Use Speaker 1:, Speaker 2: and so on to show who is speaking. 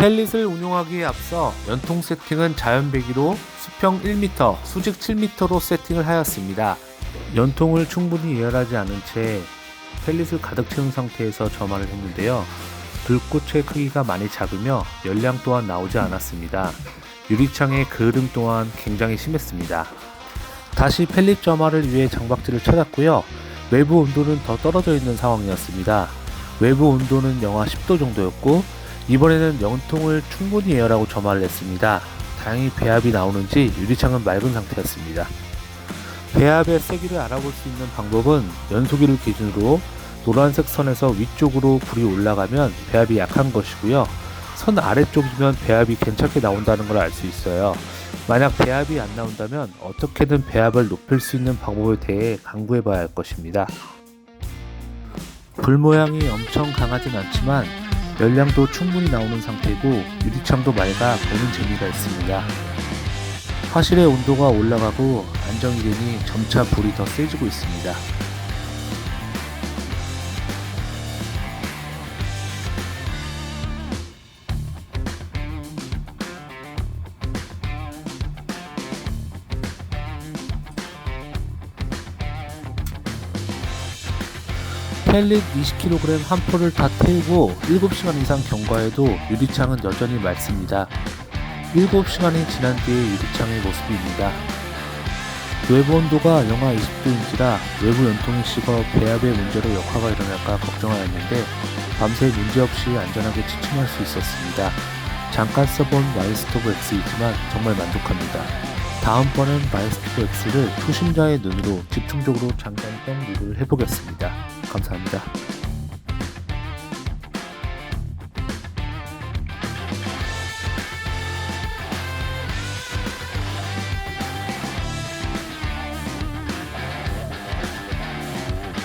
Speaker 1: 펠릿을 운용하기에 앞서 연통 세팅은 자연 배기로 수평 1m, 수직 7m로 세팅을 하였습니다. 연통을 충분히 예열하지 않은 채 펠릿을 가득 채운 상태에서 점화를 했는데요. 불꽃의 크기가 많이 작으며 열량 또한 나오지 않았습니다. 유리창의 그을음 또한 굉장히 심했습니다. 다시 펠릿 점화를 위해 장박지를 찾았고요. 외부 온도는 더 떨어져 있는 상황이었습니다. 외부 온도는 영하 10도 정도였고 이번에는 연통을 충분히 예열하고 점화를 했습니다. 다행히 배합이 나오는지 유리창은 맑은 상태였습니다. 배합의 세기를 알아볼 수 있는 방법은 연소기를 기준으로 노란색 선에서 위쪽으로 불이 올라가면 배합이 약한 것이고요. 선 아래쪽이면 배합이 괜찮게 나온다는 걸 알 수 있어요. 만약 배합이 안 나온다면 어떻게든 배합을 높일 수 있는 방법에 대해 강구해 봐야 할 것입니다. 불 모양이 엄청 강하진 않지만 열량도 충분히 나오는 상태고 유리창도 맑아 보는 재미가 있습니다. 화실의 온도가 올라가고 안정이 되니 점차 불이 더 세지고 있습니다. 펠릿 20kg 한 포를 다 태우고 7시간 이상 경과해도 유리창은 여전히 맑습니다. 7시간이 지난 뒤의 유리창의 모습입니다. 외부 온도가 영하 20도인지라 외부 연통이 식어 배합의 문제로 역화가 일어날까 걱정하였는데 밤새 문제없이 안전하게 지침할 수 있었습니다. 잠깐 써본 마이스토브 X이지만 정말 만족합니다. 다음번엔 마이스토브 X를 초심자의 눈으로 집중적으로 장단점 리뷰를 해보겠습니다. 감사합니다.